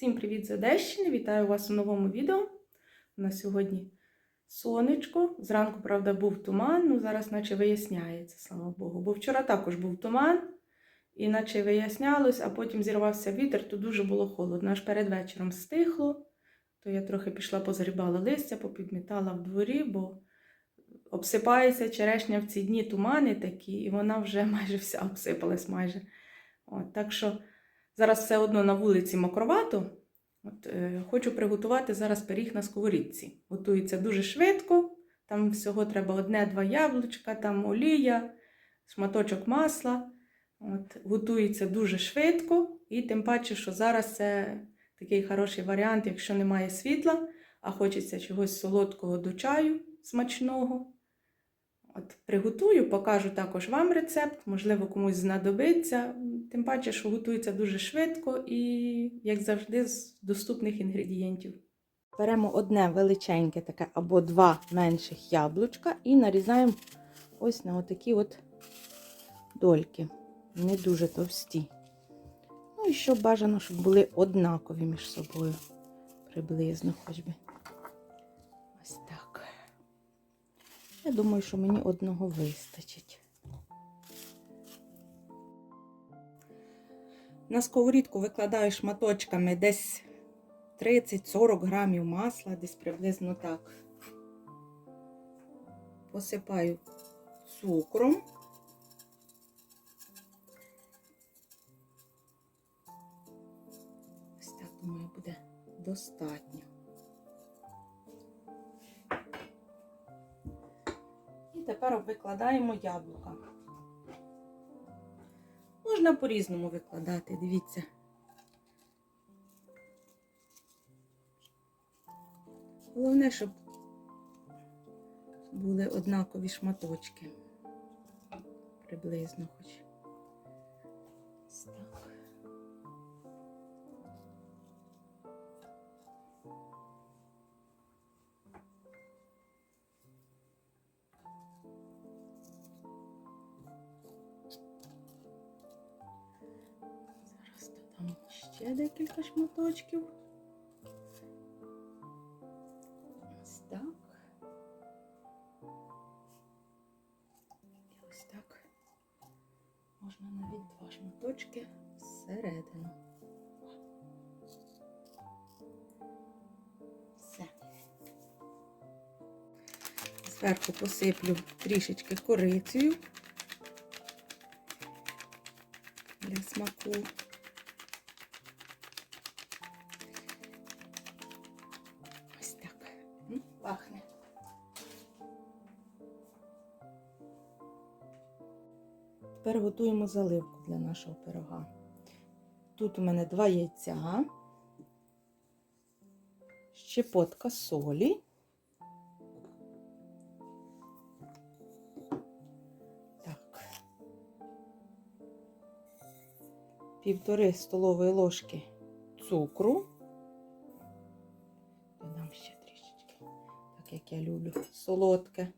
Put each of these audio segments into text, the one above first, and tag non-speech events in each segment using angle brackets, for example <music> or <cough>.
Всім привіт з Одещини! Вітаю вас у новому відео. У нас сьогодні сонечко. Зранку, правда, був туман, ну зараз наче виясняється, слава Богу. Бо вчора також був туман, і наче вияснялось, а потім зірвався вітер, то дуже було холодно. Аж перед вечором стихло, то я трохи пішла позгрібала листя, попідмітала в дворі, бо обсипається черешня в ці дні тумани такі, і вона вже <laughs> майже вся обсипалась майже. От, так що зараз все одно на вулиці мокровато. От, е, хочу приготувати зараз пиріг на сковорідці. Готується дуже швидко. Там всього треба одне-два яблучка, там олія, шматочок масла. От, готується дуже швидко, і тим паче, що зараз це такий хороший варіант, якщо немає світла, а хочеться чогось солодкого до чаю смачного. От, Приготую, покажу також вам рецепт, можливо, комусь знадобиться. Тим паче, що готується дуже швидко і, як завжди, з доступних інгредієнтів. Беремо одне величеньке таке або два менших яблучка і нарізаємо ось на отакі от дольки. Не дуже товсті. Ну і щоб бажано, щоб були однакові між собою. Приблизно хоч би. Я думаю, що мені одного вистачить. На сковорідку викладаю шматочками десь 30-40 грамів масла, десь приблизно так. Посипаю цукром. Ось так, думаю, буде достатньо. Тепер викладаємо яблука. Можна по-різному викладати, дивіться. Головне, щоб були однакові шматочки. Приблизно хоч. Ще декілька шматочків. Ось так. І ось так. Можна навіть два шматочки всередину. Все. Зверху посиплю трішечки корицею для смаку. Тепер готуємо заливку для нашого пирога. Тут у мене два яйця, щепотка солі. Так. Півтори столової ложки цукру. Додам ще трішечки, так як я люблю солодке.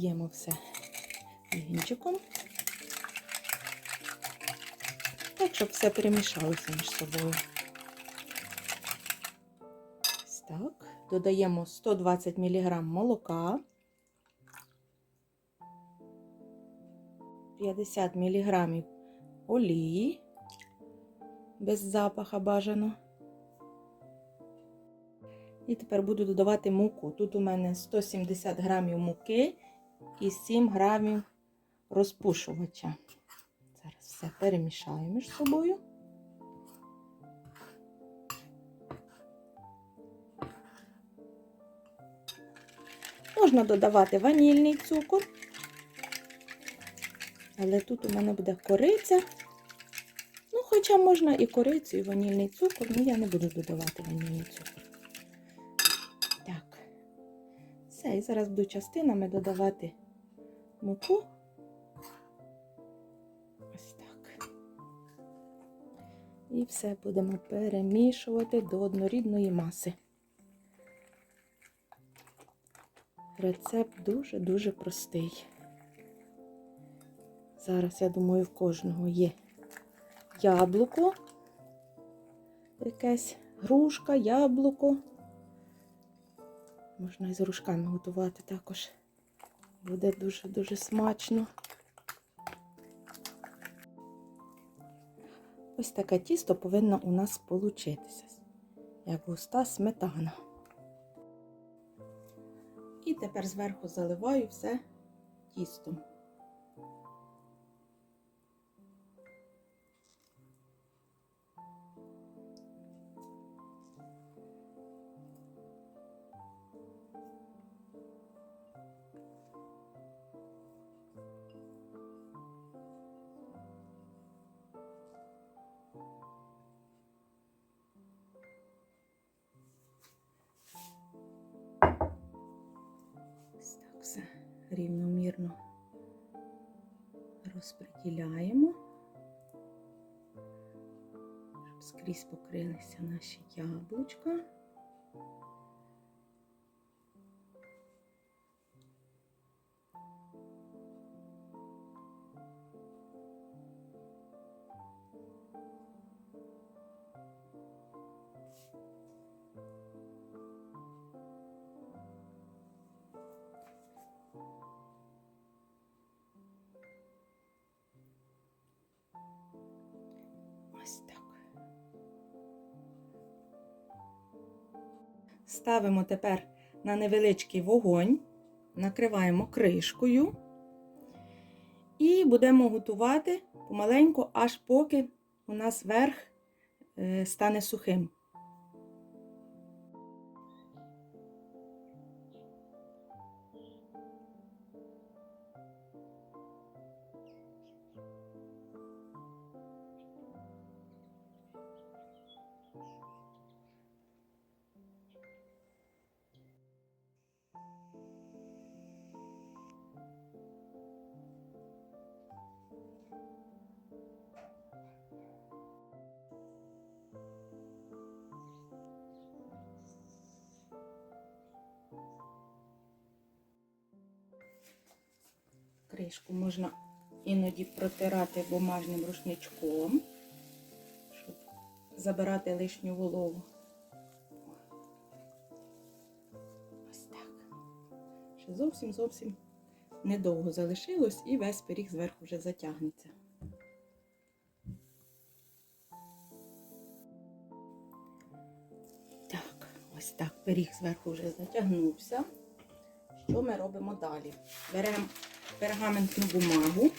Зб'ємо все вінчиком. Так, щоб все перемішалося між собою. Ось так. Додаємо 120 мг молока. 50 мг олії, без запаха бажано. І тепер буду додавати муку. Тут у мене 170 грамів муки і 7 грамів розпушувача. Зараз все перемішаю між собою. Можна додавати ванільний цукор. Але тут у мене буде кориця. Ну, хоча можна і корицю, і ванільний цукор, але я не буду додавати ванільний цукор. Так. Все, і зараз буду частинами додавати муку. Ось так. І все будемо перемішувати до однорідної маси. Рецепт дуже-дуже простий. зараз, я думаю, в кожного є яблуко. Якесь грушка, яблуко. Можна і з грушками готувати також. Буде дуже-дуже смачно. Ось таке тісто повинно у нас получитися, як густа сметана. І тепер зверху заливаю все тістом. Скрізь покрилися наші яблучка. Ставимо тепер на невеличкий вогонь, накриваємо кришкою і будемо готувати помаленьку, аж поки у нас верх е, стане сухим. Кришку можна іноді протирати бумажним рушничком, щоб забирати лишню вологу. Ось так. Ще зовсім зовсім недовго залишилось і весь пиріг зверху вже затягнеться. Так, ось так пиріг зверху вже затягнувся. Що ми робимо далі? Беремо пергаментну бумагу,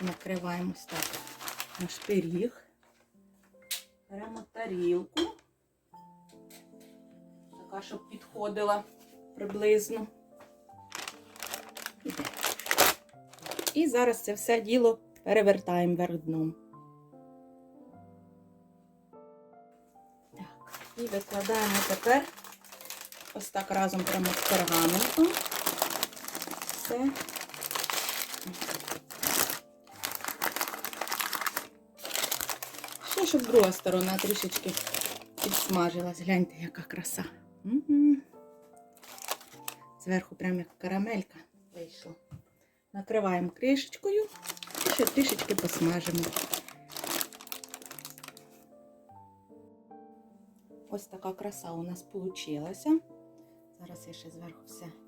накриваємо ось так наш пиріг, беремо тарілку, така, щоб підходила приблизно. І зараз це все діло перевертаємо вверх дном. Так, і викладаємо тепер ось так разом прямо з пергаментом. Все. Ще, щоб друга сторона трішечки підсмажилась. Гляньте, яка краса. М-м. Зверху прям як карамелька вийшла. Накриваємо кришечкою і ще трішечки посмажимо. Ось така краса у нас вийшла. Зараз я ще зверху все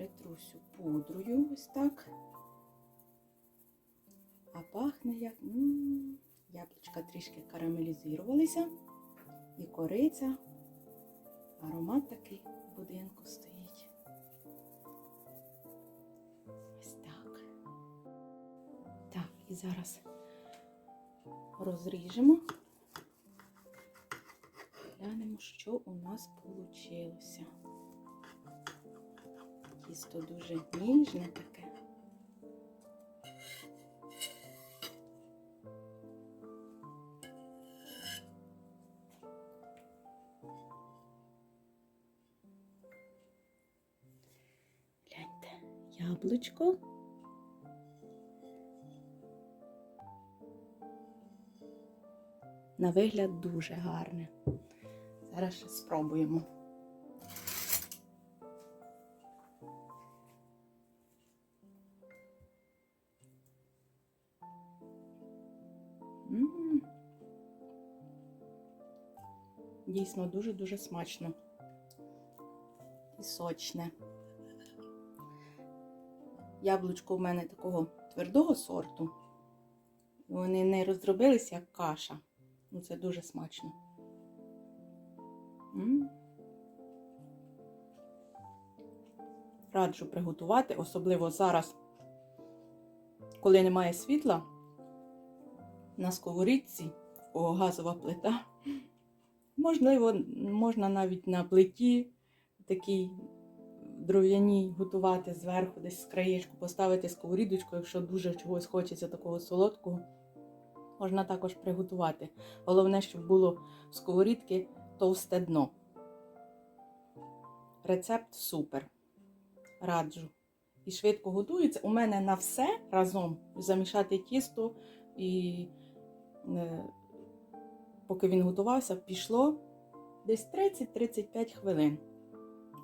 притрусю пудрою ось так. А пахне як м яблучка трішки карамелізувалися і кориця. Аромат такий в будинку стоїть. Ось так. Так, і зараз розріжемо. Глянемо, що у нас вийшло. Тісто дуже ніжне таке. Гляньте, яблучко. На вигляд дуже гарне. Зараз ще спробуємо. Дійсно дуже-дуже смачно і сочне. Яблучко в мене такого твердого сорту. Вони не роздробились як каша. Ну, це дуже смачно. М. Раджу приготувати, особливо зараз, коли немає світла, на сковорідці, в газова плита. Можливо, можна навіть на плиті такій дров'яній готувати зверху, десь з краєчку поставити сковорідочку, якщо дуже чогось хочеться такого солодкого. Можна також приготувати. Головне, щоб було в сковорідки товсте дно. Рецепт супер. Раджу. І швидко готується. У мене на все разом замішати тісто, і е, поки він готувався, пішло десь 30-35 хвилин.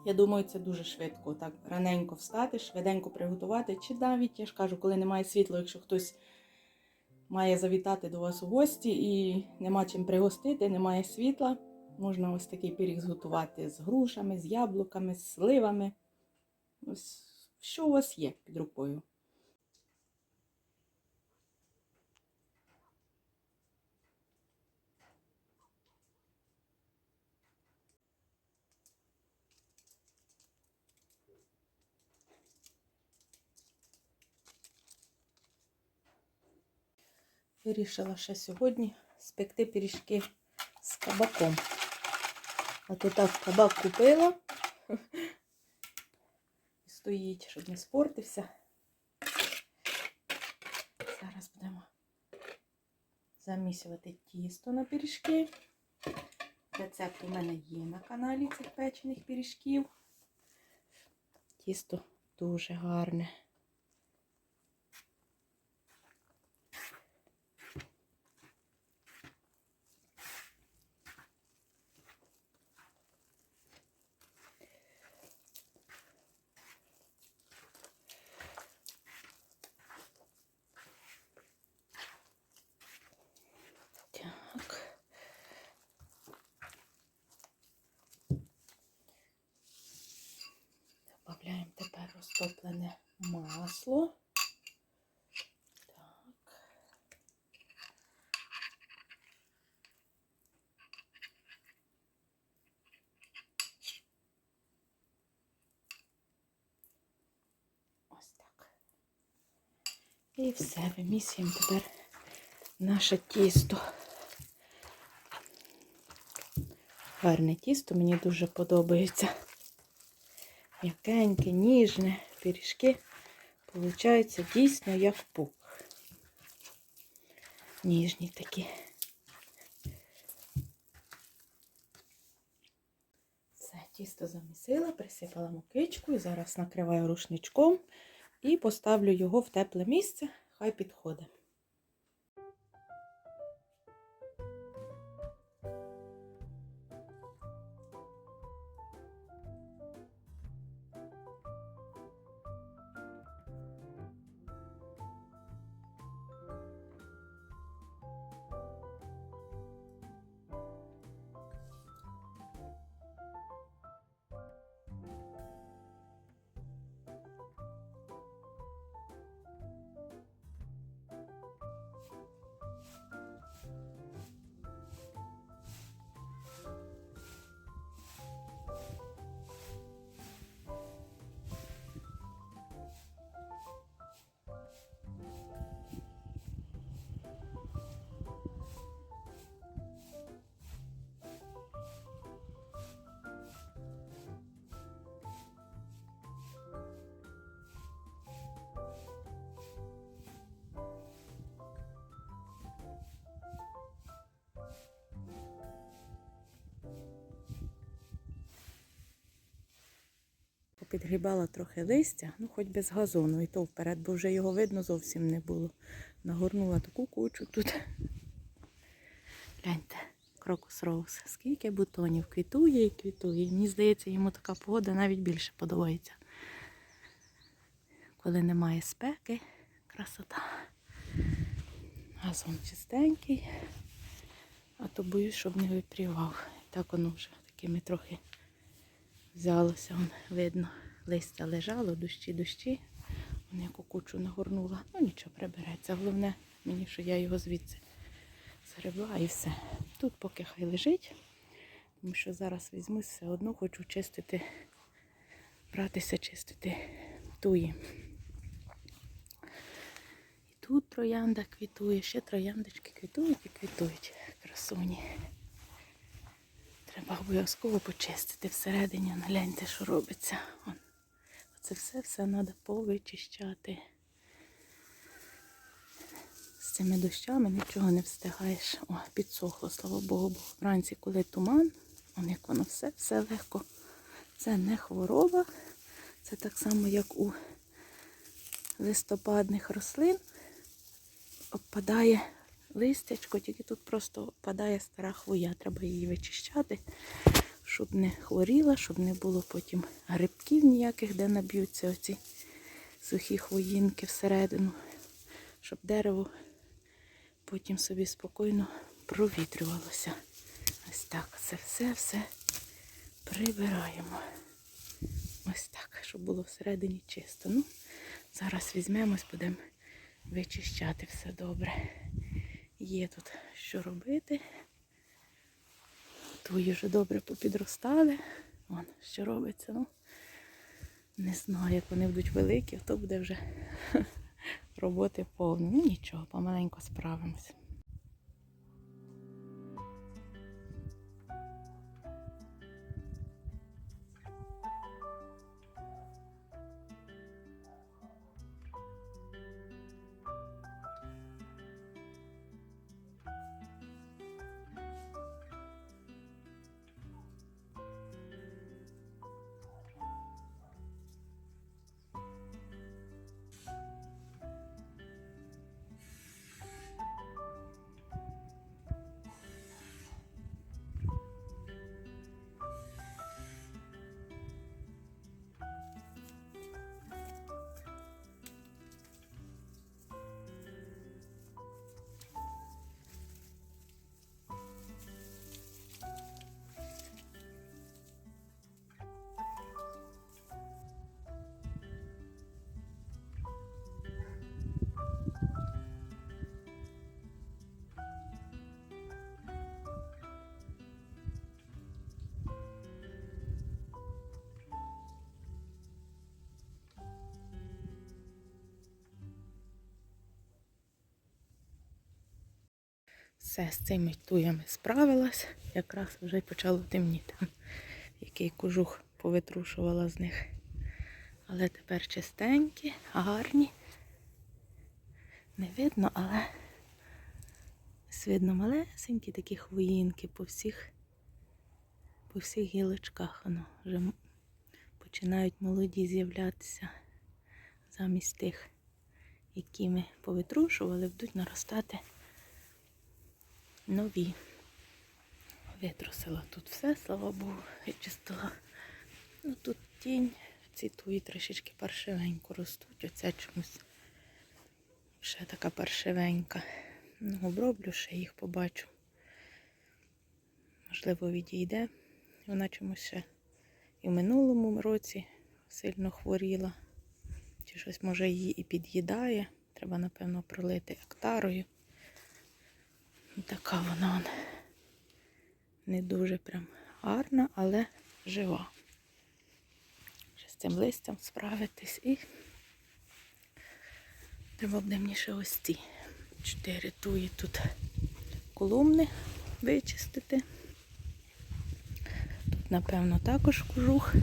Я думаю, це дуже швидко. Так раненько встати, швиденько приготувати. Чи навіть, я ж кажу, коли немає світла, якщо хтось має завітати до вас у гості і нема чим пригостити, немає світла, можна ось такий пиріг зготувати з грушами, з яблуками, з сливами. Ось що у вас є під рукою. Вирішила ще сьогодні спекти пиріжки з кабаком. От так кабак купила. І стоїть, щоб не спортився. Зараз будемо замісювати тісто на пиріжки. Рецепт у мене є на каналі цих печених пиріжків. Тісто дуже гарне. Так. Добавляємо тепер розтоплене масло. Так. Ось так. І все, вимісюємо тепер наше тісто. Гарне тісто, мені дуже подобається. М'якеньке, ніжне, пиріжки получаються дійсно як пук. Ніжні такі. Все, тісто замісила, присипала мукичку і зараз накриваю рушничком і поставлю його в тепле місце, хай підходить. Попідгрібала трохи листя, ну хоч без газону, і то вперед, бо вже його видно зовсім не було. Нагорнула таку кучу тут. Гляньте, крокус роуз. Скільки бутонів квітує і квітує. Мені здається, йому така погода навіть більше подобається. Коли немає спеки, красота. Газон чистенький, а то боюсь, щоб не випрівав. так воно вже такими трохи взялося, вон, видно, листя лежало, дощі, дощі. Вон яку кучу нагорнула. Ну нічого прибереться. Головне мені, що я його звідси згребла і все. Тут поки хай лежить, тому що зараз візьмусь все одно, хочу чистити, братися чистити туї. Тут троянда квітує, ще трояндочки квітують і квітують. Красуні. Треба обов'язково почистити всередині, гляньте, що робиться. Оце все все треба повичищати. З цими дощами нічого не встигаєш. О, підсохло, слава Богу, бо вранці, коли туман, он як воно все, все легко. Це не хвороба. Це так само, як у листопадних рослин. Обпадає листячко, тільки тут просто опадає стара хвоя. Треба її вичищати, щоб не хворіла, щоб не було потім грибків ніяких, де наб'ються оці сухі хвоїнки всередину, щоб дерево потім собі спокійно провітрювалося. Ось так. Це все-все прибираємо. Ось так, щоб було всередині чисто. Ну, зараз візьмемось, будемо вичищати все добре. Є тут що робити. Твої вже добре попідростали. Вон, що робиться. Ну, не знаю, як вони будуть великі, то буде вже <laughs> роботи повно. Ну нічого, помаленьку справимось. Все, з цими туями справилась. Якраз вже почало темніти. Який кожух повитрушувала з них. Але тепер чистенькі, гарні. Не видно, але видно малесенькі такі хвоїнки по всіх, по всіх гілочках. Воно вже починають молоді з'являтися замість тих, які ми повитрушували, будуть наростати нові. Витрусила тут все, слава Богу, вичистила. Ну тут тінь, ці туї трішечки паршивенько ростуть. Оця чомусь ще така паршивенька. Ну, оброблю ще їх побачу. Можливо, відійде. Вона чомусь ще і в минулому році сильно хворіла. Чи щось може її і під'їдає. Треба, напевно, пролити актарою. Така вона не дуже прям гарна, але жива. Ще з цим листям справитись і треба буде ще ось ці чотири туї тут колумни вичистити. Тут, напевно, також кожух.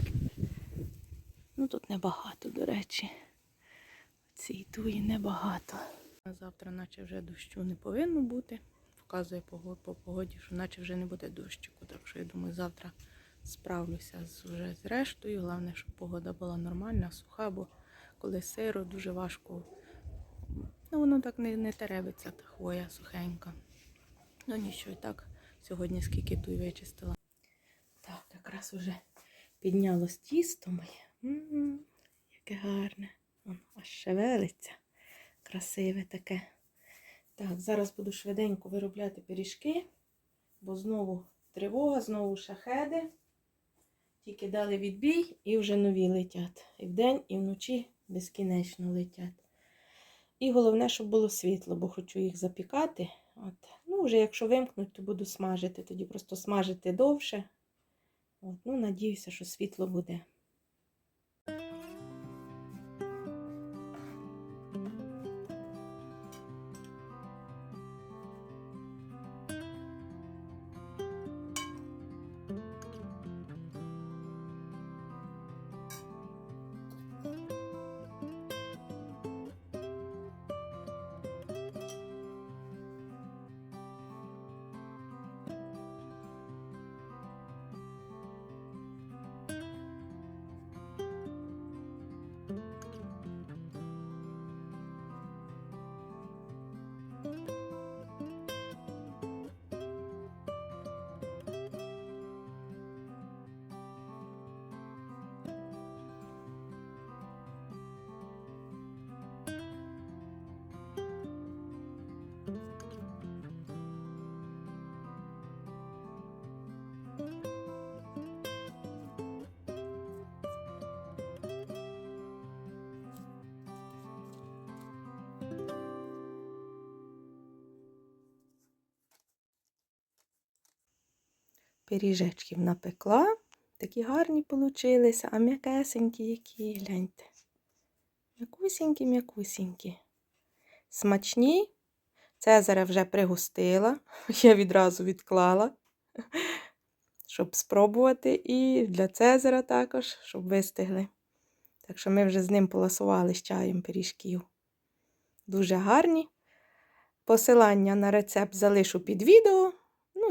Ну тут небагато, до речі. Цієї туї небагато. На завтра, наче вже дощу не повинно бути показує по погоді, що наче вже не буде дощику. Так що я думаю, завтра справлюся з, вже з рештою. Головне, щоб погода була нормальна, суха, бо коли сиро, дуже важко. Ну, воно так не, не теребиться, та хвоя сухенька. Ну нічого, і так сьогодні скільки туй вичистила. Так, якраз вже піднялось тісто моє. Яке гарне. Воно аж шевелиться. Красиве таке. Так, зараз буду швиденько виробляти пиріжки, бо знову тривога, знову шахеди. Тільки дали відбій і вже нові летять. І вдень, і вночі безкінечно летять. І головне, щоб було світло, бо хочу їх запікати. От. Ну, вже якщо вимкнуть, то буду смажити. Тоді просто смажити довше. От. Ну, надіюся, що світло буде. Пиріжечків напекла. Такі гарні получилися, а м'якесенькі які, гляньте. М'якусінькі, м'якусінькі. Смачні. Цезаря вже пригостила. <laughs> Я відразу відклала, щоб спробувати. І для Цезаря також, щоб вистигли. Так що ми вже з ним поласували з чаєм пиріжків. Дуже гарні. Посилання на рецепт залишу під відео.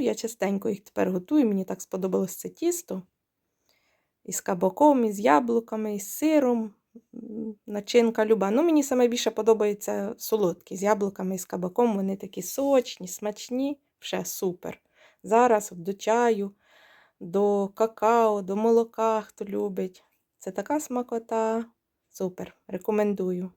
Я частенько їх тепер готую, мені так сподобалось це тісто. Із кабаком, із яблуками, із сиром. Начинка люба. Ну, мені саме більше подобаються солодкі з яблуками і з кабаком. Вони такі сочні, смачні, все супер. Зараз до чаю, до какао, до молока, хто любить. Це така смакота. Супер. Рекомендую.